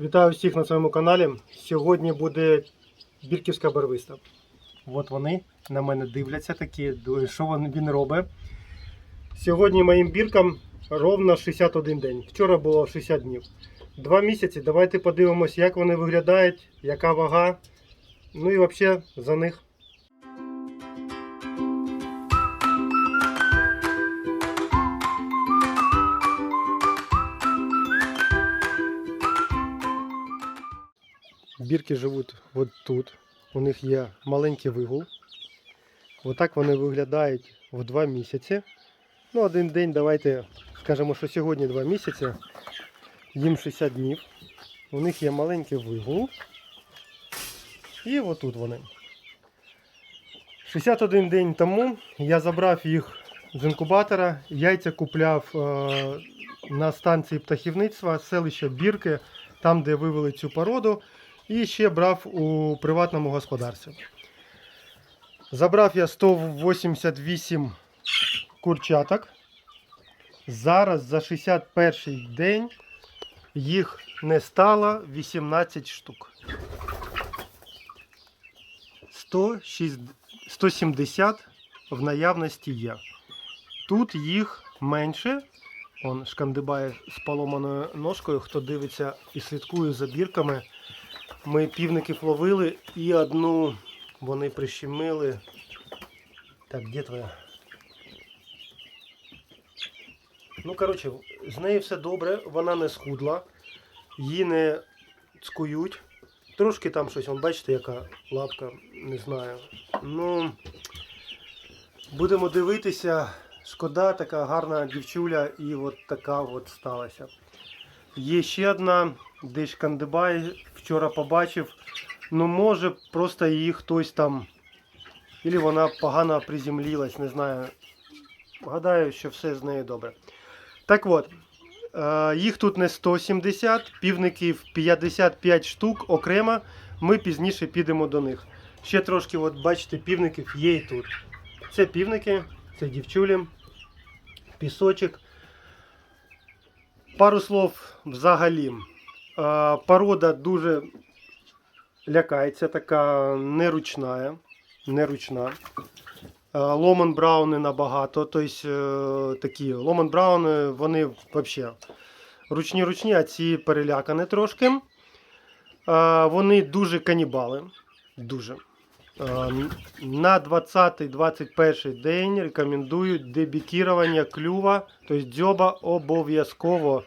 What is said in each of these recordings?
Вітаю всіх на своєму каналі. Сьогодні буде бірківська барвиста. От вони на мене дивляться такі, що він, робить. Сьогодні моїм біркам ровно 61 день. Вчора було 60 днів. Два місяці. Давайте подивимось, як вони виглядають, яка вага. Ну і взагалі за них. Бірки живуть от тут. У них є маленький вигул. Отак вони виглядають в два місяці. Ну, один день, давайте скажемо, що сьогодні два місяці. Їм 60 днів. У них є маленький вигул. І отут вони. 61 день тому я забрав їх з інкубатора. Яйця купляв е, на станції птахівництва селища Бірки, там, де вивели цю породу. І ще брав у приватному господарстві. Забрав я 188 курчаток. Зараз за 61 день їх не стало 18 штук. 106 170 в наявності є. Тут їх менше. Он шкандибає з поломаною ножкою. Хто дивиться і слідкує за бірками. Ми півників ловили і одну вони прищемили. Так, де твоя? Ну, коротше, з нею все добре, вона не схудла, її не цкують. Трошки там щось, вон, бачите, яка лапка, не знаю. Ну, будемо дивитися. Шкода, така гарна дівчуля, і от така от сталася. Є ще одна, десь Кандибай, вчора побачив. Ну, може, просто її хтось там. Ілі вона погано приземлилась, не знаю. Гадаю, що все з нею добре. Так от, е, їх тут не 170, півників 55 штук окремо. Ми пізніше підемо до них. Ще трошки, от бачите, півників є і тут. Це півники, це дівчулі, пісочок. Пару слов взагалі. Е, Порода дуже лякається, така неручна. неручна. Е, Ломан Брауни набагато. Тобто такі Ломан Брауни, вони взагалі ручні-ручні, а ці перелякані трошки. Вони дуже канібали. Дуже. На 20-21 день рекомендують дебікірування клюва, тобто дзьоба обов'язково.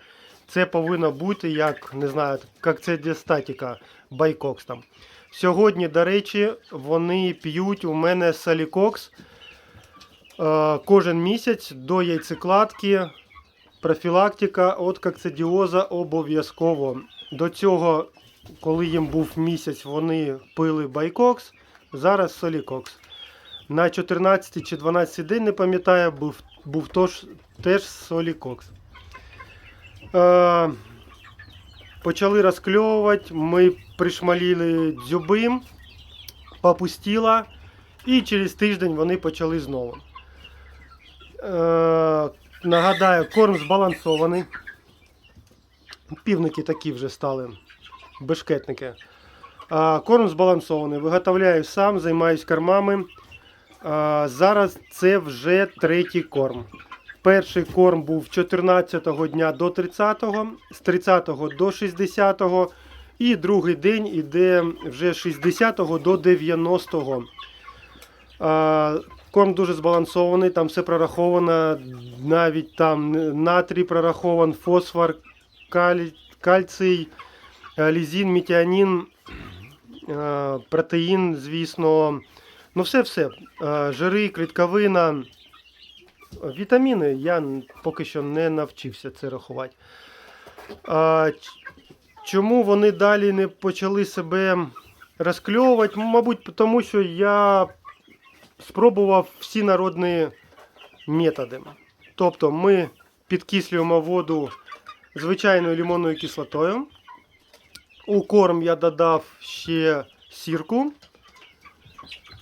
Це повинно бути як, не знаю, як це дістатіка, байкокс там. Сьогодні, до речі, вони п'ють у мене салікокс е, кожен місяць до яйцекладки. Профілактика від кокцидіоза обов'язково. До цього, коли їм був місяць, вони пили байкокс, зараз солікокс. На 14 чи 12 день, не пам'ятаю, був, був тож, теж солікокс. Е, почали розкльовувати, ми пришмаліли дзюби, попустила, і через тиждень вони почали знову. Е, нагадаю, корм збалансований. Півники такі вже стали, бешкетники. Е, корм збалансований, виготовляю сам, займаюсь кормами. Зараз це вже третій корм. Перший корм був 14 го дня до 30-го, з 30-го до 60-го. і другий день іде вже з 60 до 90. А, Корм дуже збалансований, там все прораховано, навіть там натрій прорахован, фосфор, калій, кальцій, е, лізін, мітіанін, е, протеїн, звісно. Ну, все-все. Е, Жири, клітковина. Вітаміни я поки що не навчився це рахувати. А, чому вони далі не почали себе розкльовувати? Мабуть, тому що я спробував всі народні методи. Тобто ми підкислюємо воду звичайною лимонною кислотою. У корм я додав ще сірку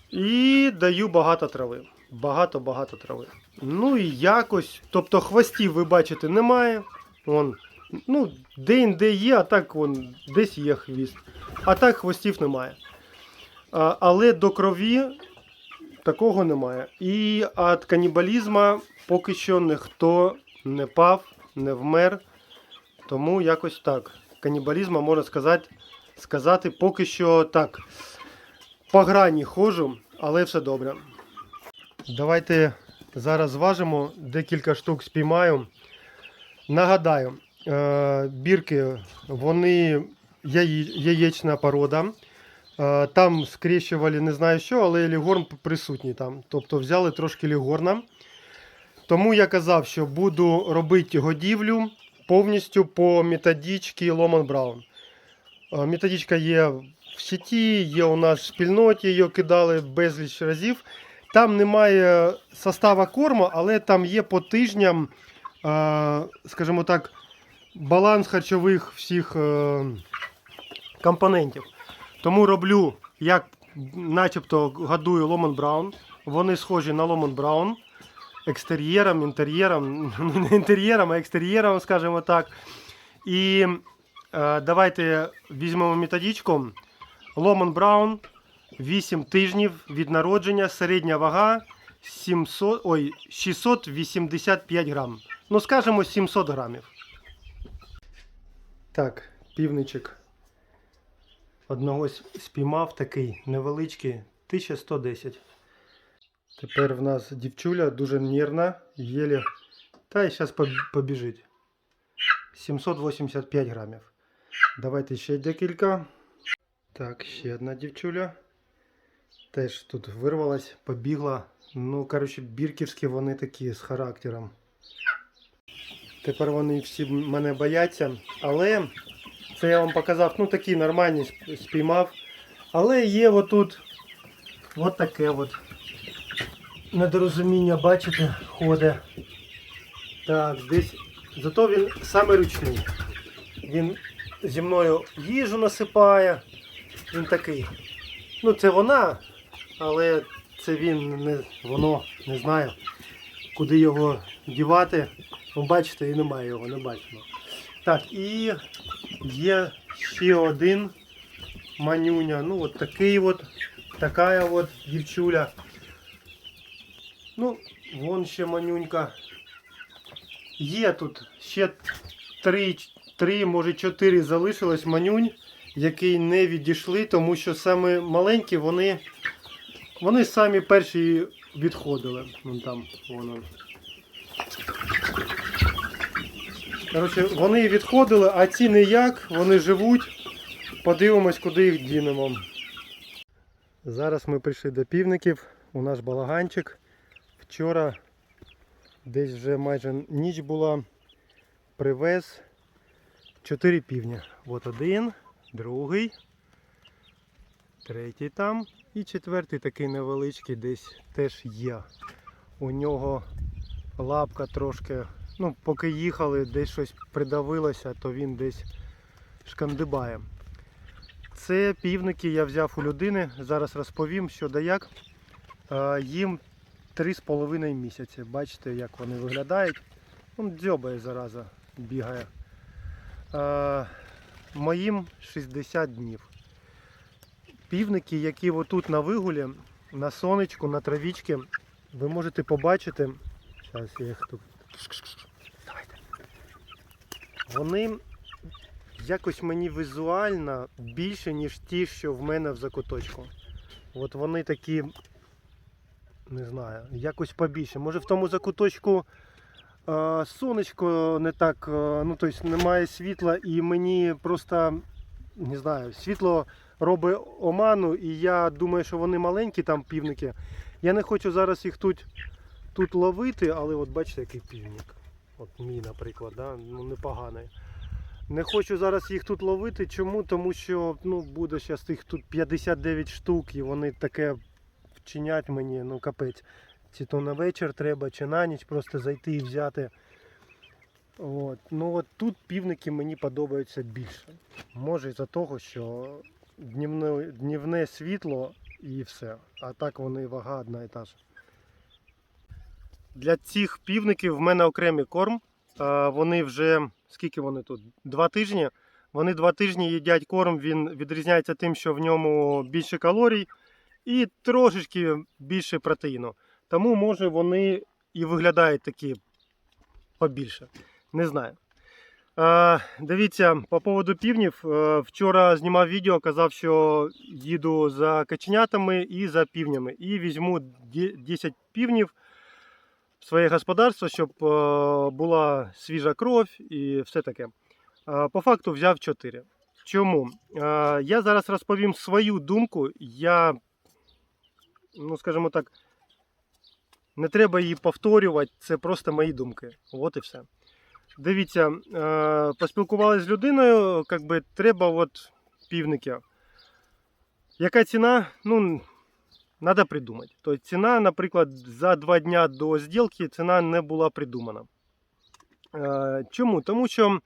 і даю багато трави. Багато-багато трави. Ну і якось, тобто хвостів ви бачите немає. Вон Ну, де-інде є, а так вон, десь є хвіст. А так хвостів немає. А, але до крові такого немає. І від канібалізму поки що ніхто не пав, не вмер. Тому якось так. Канібалізму можна сказати, сказати поки що так. По грані ходжу, але все добре. Давайте зараз зважимо, декілька штук спіймаю. Нагадаю, е, бірки, вони яєчна порода. Е, Там скрещували не знаю що, але лігорн присутній там. Тобто взяли трошки лігорна. Тому я казав, що буду робити годівлю повністю по методичці Ломан Браун. Е, Методичка є в сіті, є у нас в спільноті, її кидали безліч разів. Там немає состава корму, але там є по тижням, скажімо так, баланс харчових всіх е, компонентів. Тому роблю, як начебто годую Ломан Браун. Вони схожі на Ломан Браун. Екстер'єром, інтер'єром, ну не інтер'єром, а екстер'єром, скажімо так. І е, давайте візьмемо методичку. Ломан Браун 8 тижнів від народження, середня вага 700, ой, 685 грам. Ну, скажімо, 700 грамів. Так, півничок. Одного спіймав такий невеличкий 1110. Тепер в нас дівчуля дуже нервна, єлі. Та й зараз побіжить. 785 грамів. Давайте ще декілька. Так, ще одна дівчуля. Теж тут вирвалась, побігла. Ну, коротше, бірківські вони такі з характером. Тепер вони всі мене бояться. Але це я вам показав, ну такі нормальні спіймав. Але є отут от таке от недорозуміння, бачите, ходить. Так, десь. Зато він саме ручний. Він зі мною їжу насипає. Він такий. Ну, це вона, але це він не воно не знаю, куди його дівати. Ви бачите, і немає його, не бачимо. Так, і є ще один манюня. Ну, от такий от, така от дівчуля. Ну, вон ще манюнька. Є тут ще три, три, може чотири залишилось манюнь, які не відійшли, тому що саме маленькі вони, вони самі перші відходили. Вон там, воно. Коротше, вони відходили, а ці ніяк, вони живуть. Подивимось, куди їх дінемо. Зараз ми прийшли до півників у наш балаганчик. Вчора десь вже майже ніч була. Привез 4 півня. От один, другий, третій там і четвертий такий невеличкий десь теж є. У нього лапка трошки, ну, поки їхали, десь щось придавилося, то він десь шкандибає. Це півники я взяв у людини. Зараз розповім, що да як. Е, Їм 3,5 місяці. Бачите, як вони виглядають. Он дзьобає зараза, бігає. Е, Моїм 60 днів. Півники, які отут на вигулі, на сонечку, на травічці, ви можете побачити. Зараз я їх тут. Давайте. Вони якось мені візуально більше, ніж ті, що в мене в закуточку. От вони такі, не знаю, якось побільше. Може в тому закуточку е, сонечко не так, е, ну тобто немає світла і мені просто не знаю, світло робить оману, і я думаю, що вони маленькі там півники. Я не хочу зараз їх тут, тут ловити, але от бачите, який півник. От мій, наприклад, да? ну непоганий. Не хочу зараз їх тут ловити. Чому? Тому що ну, буде зараз їх тут 59 штук і вони таке вчинять мені, ну капець. Чи то на вечір треба, чи на ніч просто зайти і взяти. От. Ну от тут півники мені подобаються більше. Може із-за того, що днівне, днівне світло і все. А так вони вага одна і та ж. Для цих півників в мене окремий корм. Вони вже скільки вони тут? Два тижні. Вони два тижні їдять корм. Він відрізняється тим, що в ньому більше калорій і трошечки більше протеїну. Тому, може, вони і виглядають такі побільше. Не знаю. Е, дивіться, по поводу півнів. Е, вчора знімав відео, казав, що їду за каченятами і за півнями. І візьму 10 півнів в своє господарство, щоб е, була свіжа кров і все таке. По факту взяв 4. Чому? Я зараз розповім свою думку. Я, ну скажімо так, не треба її повторювати, це просто мої думки. От і все. Дивіться, е, поспілкувалися з людиною, як би треба от півники. Яка ціна? Ну, треба придумати. Тобто ціна, наприклад, за два дня до зділки ціна не була придумана. Е, чому? Тому що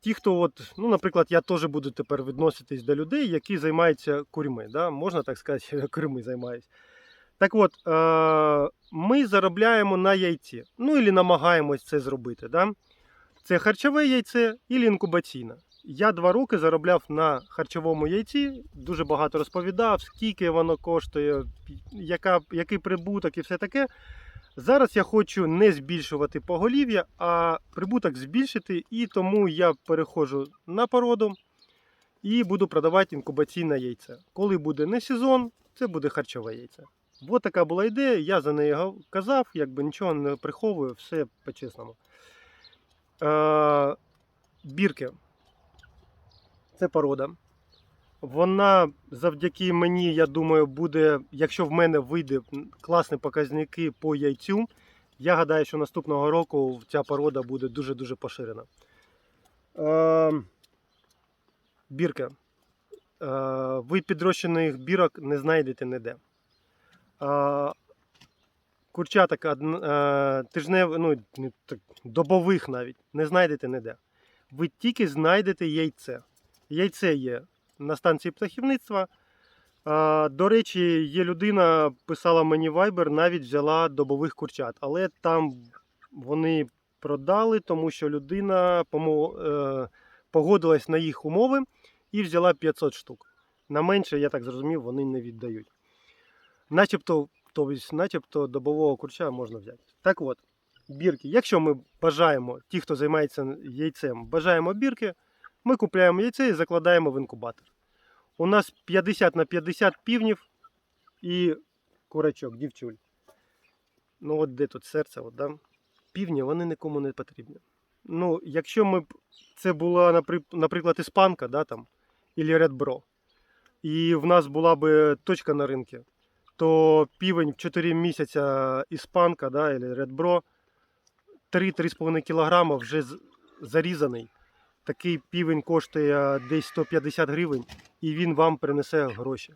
ті, хто, от, ну, наприклад, я теж буду тепер відноситись до людей, які займаються курьми. Да? Можна так сказати, курьми займаюся. Так от, е, ми заробляємо на яйці. Ну, і намагаємось це зробити. Да? Це харчове яйце і інкубаційне. Я два роки заробляв на харчовому яйці, дуже багато розповідав, скільки воно коштує, яка, який прибуток і все таке. Зараз я хочу не збільшувати поголів'я, а прибуток збільшити, і тому я переходжу на породу і буду продавати інкубаційне яйце. Коли буде не сезон, це буде харчове яйце. Ось така була ідея, я за неї казав, якби нічого не приховую, все по-чесному. Е, бірки. Це порода. Вона завдяки мені, я думаю, буде, якщо в мене вийде класні показники по яйцю, я гадаю, що наступного року ця порода буде дуже-дуже поширена. Е, бірка. Е, ви підрощених бірок не знайдете ніде. Курчаток е, тижнев, ну, добових навіть не знайдете ніде. Ви тільки знайдете яйце. Яйце є на станції птахівництва. До речі, є людина, писала мені Viber, навіть взяла добових курчат, але там вони продали, тому що людина е, погодилась на їх умови і взяла 500 штук. На менше, я так зрозумів, вони не віддають. Начебто, тобто, начебто добового курча можна взяти. Так от, бірки. Якщо ми бажаємо, ті, хто займається яйцем, бажаємо бірки, ми купуємо яйце і закладаємо в інкубатор. У нас 50 на 50 півнів і курачок, дівчуль. Ну, от де тут серце, от, да? півні вони нікому не потрібні. Ну, якщо ми б це була, наприклад, іспанка, да, там, або Bro, і в нас була б точка на ринку, то півень в 4 місяця іспанка, да, або Bro, 3-3,5 кг вже зарізаний. Такий півень коштує десь 150 гривень, і він вам принесе гроші.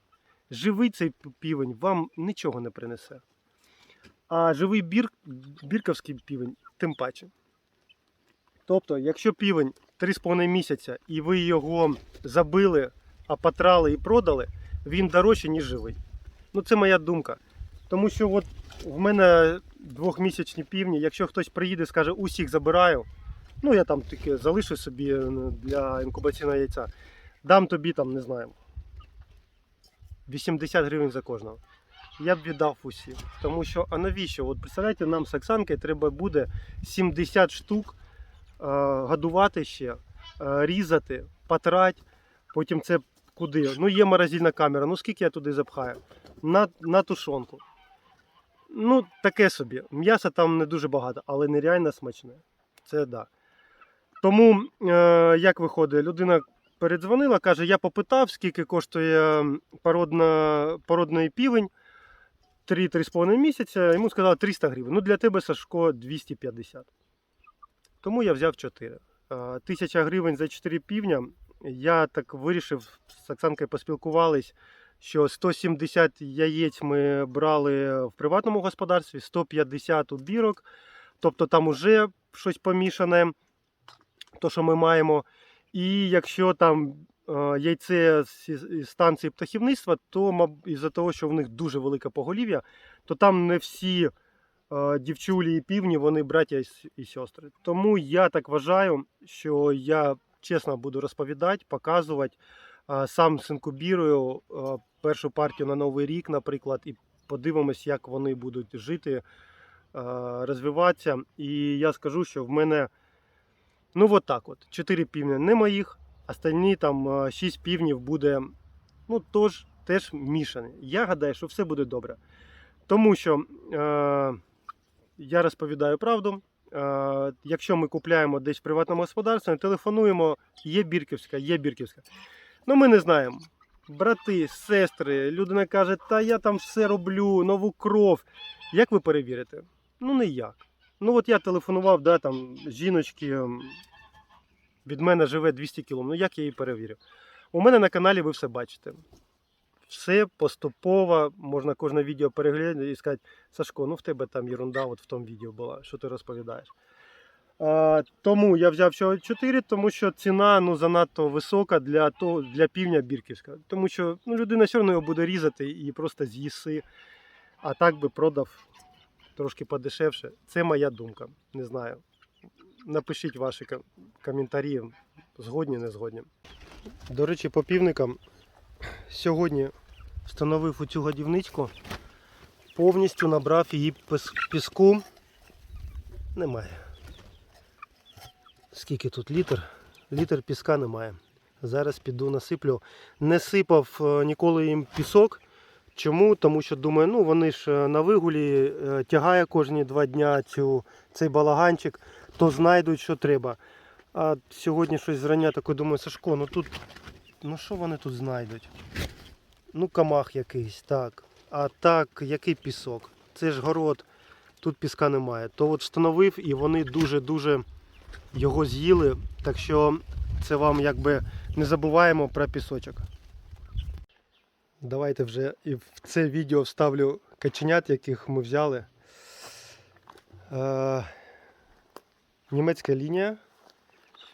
Живий цей півень вам нічого не принесе. А живий бір, бірковський півень тим паче. Тобто, якщо півень 3,5 місяця і ви його забили, а і продали, він дорожче, ніж живий. Ну, це моя думка. Тому що от в мене двохмісячні півні, якщо хтось приїде, скаже, усіх забираю, ну я там таке залишу собі е, для інкубаційного яйця, дам тобі там, не знаю, 80 гривень за кожного. Я б віддав усіх. Тому що, а навіщо? От представляєте, нам з Оксанкою треба буде 70 штук е, годувати ще, е, різати, потрать, потім це куди? Ну, є морозильна камера, ну скільки я туди запхаю? На, на тушонку. Ну, таке собі. М'яса там не дуже багато, але нереально смачне. Це так. Да. Тому, е, як виходить, людина передзвонила, каже, я попитав, скільки коштує породна, породний півень 3-3,5 місяця. Йому сказали 300 гривень. Ну, для тебе, Сашко, 250. Тому я взяв 4. Е, Тисяча гривень за 4 півня. Я так вирішив, з Оксанкою поспілкувались, що 170 яєць ми брали в приватному господарстві, 150 у бірок. Тобто там уже щось помішане, то, що ми маємо. І якщо там е, яйце з станції птахівництва, то із-за того, що в них дуже велике поголів'я, то там не всі е, дівчулі і півні, вони браття і сестри. Тому я так вважаю, що я чесно буду розповідати, показувати. Сам синкубірую першу партію на Новий рік, наприклад, і подивимось, як вони будуть жити, розвиватися. І я скажу, що в мене ну от так от. Чотири півні не моїх, остальні там е, шість півнів буде ну, тож, теж мішані. Я гадаю, що все буде добре. Тому що е, я розповідаю правду. Е, якщо ми купляємо десь в приватному господарстві, телефонуємо, є Бірківська, є Бірківська. Ну, ми не знаємо. Брати, сестри, людина каже, та я там все роблю, нову кров. Як ви перевірите? Ну, ніяк. Ну, от я телефонував, да, там, жіночки, ем, від мене живе 200 км. Ну, як я її перевірю? У мене на каналі ви все бачите. Все поступово, можна кожне відео переглянути і сказати, Сашко, ну в тебе там ерунда от в тому відео була, що ти розповідаєш. А, тому я взяв всього 4, тому що ціна ну, занадто висока для, того, для півня Бірківська. Тому що ну, людина все одно його буде різати і просто з'їси. А так би продав трошки подешевше. Це моя думка. Не знаю. Напишіть ваші коментарі, згодні, не згодні. До речі, по півникам сьогодні встановив у цю годівничку, повністю набрав її піску. Немає. Скільки тут літр? Літр піска немає. Зараз піду насиплю. Не сипав е, ніколи їм пісок. Чому? Тому що думаю, ну вони ж е, на вигулі е, тягає кожні два дня цю, цей балаганчик, то знайдуть, що треба. А сьогодні щось зрання таке думаю, Сашко, ну тут Ну що вони тут знайдуть? Ну, камах якийсь, так. А так, який пісок? Це ж город, тут піска немає. То от встановив і вони дуже-дуже його з'їли. Так що це вам якби не забуваємо про пісочок. Давайте вже і в це відео вставлю каченят, яких ми взяли. Е, німецька лінія.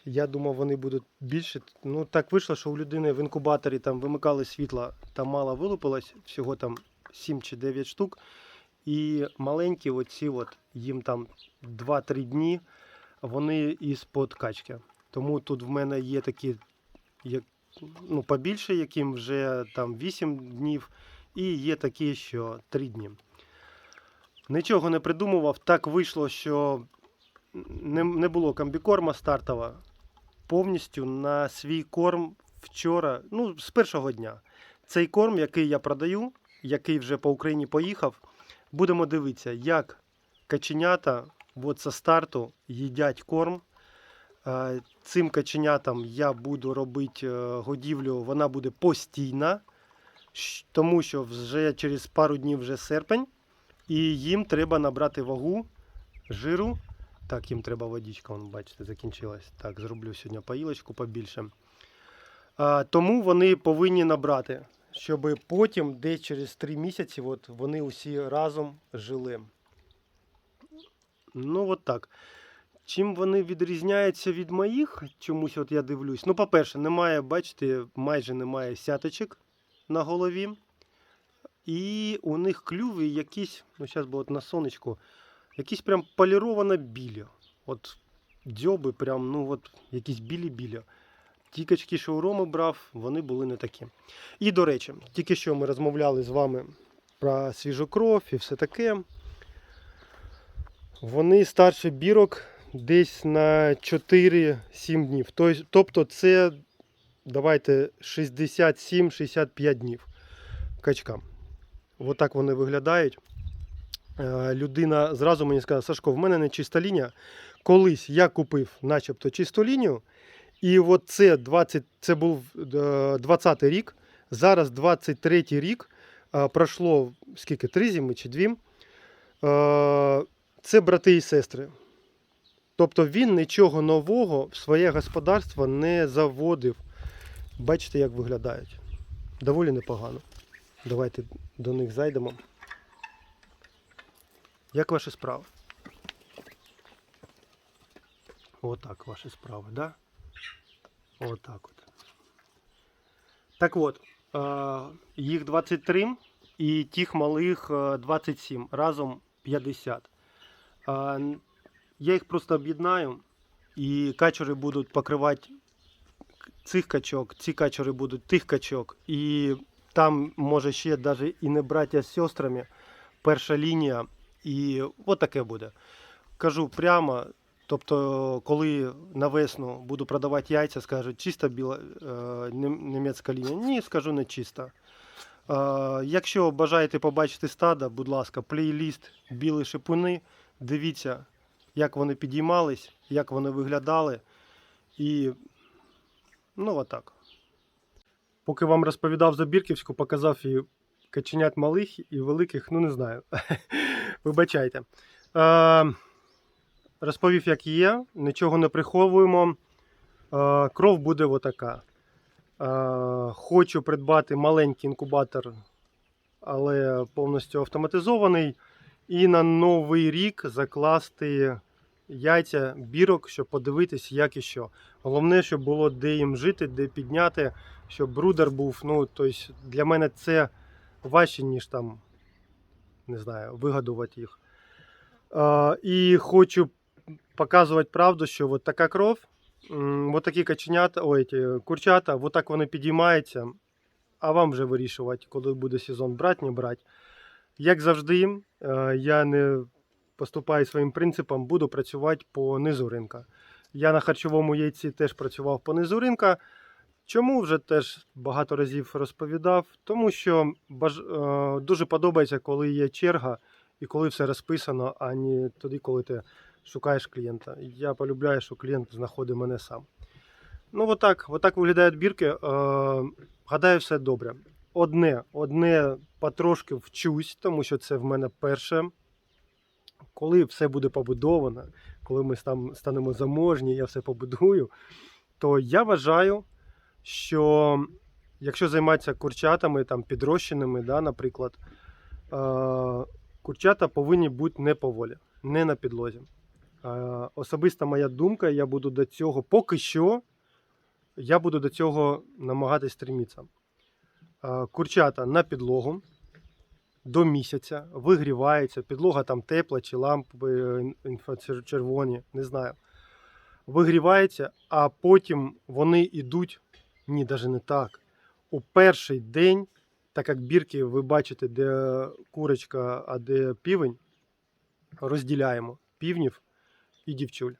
Я думав, вони будуть більше. Ну так вийшло, що у людини в інкубаторі там вимикали світла, там мало вилупилось, всього там 7 чи 9 штук. І маленькі, оці от, їм там 2-3 дні, вони із-под качки. Тому тут в мене є такі, як, ну, побільше, яким вже там 8 днів, і є такі, що 3 дні. Нічого не придумував. Так вийшло, що не, не було комбікорма стартова. Повністю на свій корм вчора, ну, з першого дня. Цей корм, який я продаю, який вже по Україні поїхав, будемо дивитися, як каченята от з старту їдять корм. Е, Цим каченятам я буду робити е, годівлю, вона буде постійна, тому що вже через пару днів вже серпень, і їм треба набрати вагу, жиру. Так, їм треба водичка, вон, бачите, закінчилась. Так, зроблю сьогодні поїлочку побільше. А, тому вони повинні набрати, щоб потім, десь через 3 місяці, от, вони усі разом жили. Ну, от так. Чим вони відрізняються від моїх, чомусь от я дивлюсь. Ну, по-перше, немає, бачите, майже немає сяточок на голові. І у них клюви якісь, ну зараз би от на сонечку, якісь прям поліровано білі. От дзьоби прям, ну от якісь білі-білі. Ті качки, що у Роми брав, вони були не такі. І до речі, тільки що ми розмовляли з вами про свіжу кров і все таке. Вони старше бірок десь на 4-7 днів. Тобто це давайте 67-65 днів качкам. Отак вони виглядають. Е, Людина зразу мені сказала, Сашко, в мене не чиста лінія. Колись я купив начебто чисту лінію, і от це 20, це був е, 20 рік, зараз 23 рік, е, пройшло скільки, три зими чи дві. Е, Це брати і сестри. Тобто він нічого нового в своє господарство не заводив. Бачите, як виглядають. Доволі непогано. Давайте до них зайдемо. Як ваші справи? Отак ваші справи, да? Отак от. Так от, е, їх 23 і тих малих е, 27, разом 50. Я їх просто об'єднаю, і качури будуть покривати цих качок, ці качури будуть тих качок. І там може ще навіть і не браття з сестрами, перша лінія, і от таке буде. Кажу прямо, тобто, коли на весну буду продавати яйця, скажуть, чиста біла е, німецька лінія. Ні, скажу не чиста. Якщо бажаєте побачити стада, будь ласка, плейліст білі шипуни. Дивіться, як вони підіймались, як вони виглядали. І ну отак. Поки вам розповідав за Бірківську, показав і каченят малих і великих, ну не знаю. Вибачайте. Е, розповів, як є, нічого не приховуємо. Е, кров буде отака. Е, хочу придбати маленький інкубатор, але повністю автоматизований. І на новий рік закласти яйця бірок, щоб подивитись, як і що. Головне, щоб було де їм жити, де підняти, щоб брудер був. Ну, тобто для мене це важче, ніж там, не знаю, вигадувати їх. Е, і хочу показувати правду, що от така кров, от такі каченята, ой, курчата, от вони підіймаються, а вам вже вирішувати, коли буде сезон брати, не брати. Як завжди, е, я не поступаю своїм принципам, буду працювати по низу ринка. Я на харчовому яйці теж працював по низу ринка. Чому вже теж багато разів розповідав? Тому що е, дуже подобається, коли є черга і коли все розписано, а не тоді, коли ти шукаєш клієнта. Я полюбляю, що клієнт знаходить мене сам. Ну, отак, отак виглядають бірки. Е, гадаю, все добре. Одне, одне потрошки вчусь, тому що це в мене перше. Коли все буде побудовано, коли ми стам- станемо заможні, я все побудую, то я вважаю, що якщо займатися курчатами, там, підрощеними, да, наприклад, е, курчата повинні бути не по волі, не на підлозі. Е, особиста моя думка, я буду до цього поки що, я буду до цього намагатись стремитися. Е, Курчата на підлогу до місяця вигрівається, підлога там тепла чи лампи е, інфрачервоні, не знаю. Вигрівається, а потім вони йдуть, ні, навіть не так. У перший день, так як бірки, ви бачите, де курочка, а де півень, розділяємо півнів і дівчуль.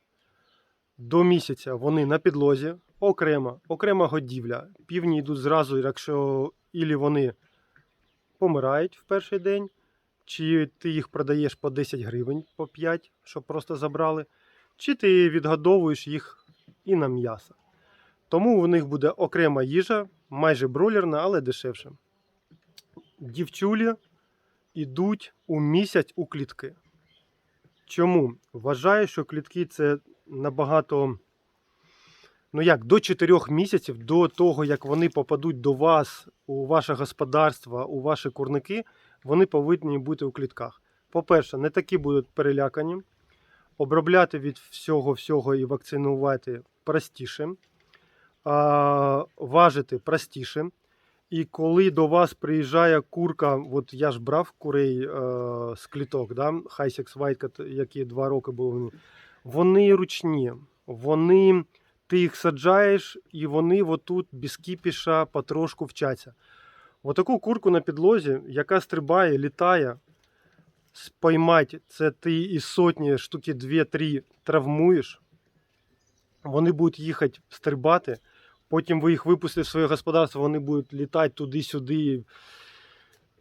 До місяця вони на підлозі, окремо, окрема годівля. Півні йдуть зразу, якщо ілі вони помирають в перший день, чи ти їх продаєш по 10 гривень, по 5, щоб просто забрали, чи ти відгодовуєш їх і на м'ясо. Тому в них буде окрема їжа, майже бройлерна, але дешевше. Дівчулі йдуть у місяць у клітки. Чому? Вважаю, що клітки це набагато. Ну як, до 4 місяців, до того, як вони попадуть до вас, у ваше господарство, у ваші курники, вони повинні бути у клітках. По-перше, не такі будуть перелякані. Обробляти від всього-всього і вакцинувати простіше, а, важити простіше. І коли до вас приїжджає курка, от я ж брав курей е, з кліток, да, Хайсекс Вайткат, які два роки були, вони ручні, вони ти їх саджаєш, і вони отут без кіпіша потрошку вчаться. Отаку курку на підлозі, яка стрибає, літає, споймать, це ти із сотні штуки 2-3 травмуєш. Вони будуть їхати стрибати. Потім ви їх випустите в своє господарство, вони будуть літати туди-сюди.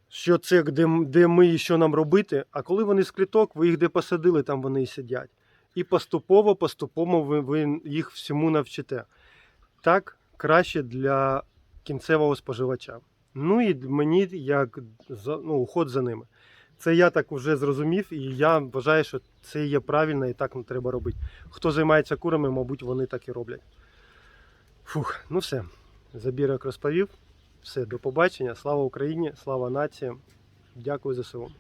Що це, де, де ми і що нам робити. А коли вони з кліток, ви їх де посадили, там вони і сидять. І поступово, поступово ви, ви їх всьому навчите. Так краще для кінцевого споживача. Ну і мені як за, ну, уход за ними. Це я так вже зрозумів, і я вважаю, що це є правильно і так треба робити. Хто займається курами, мабуть, вони так і роблять. Фух, ну все. Забірок розповів. Все, до побачення. Слава Україні, слава нації. Дякую за село.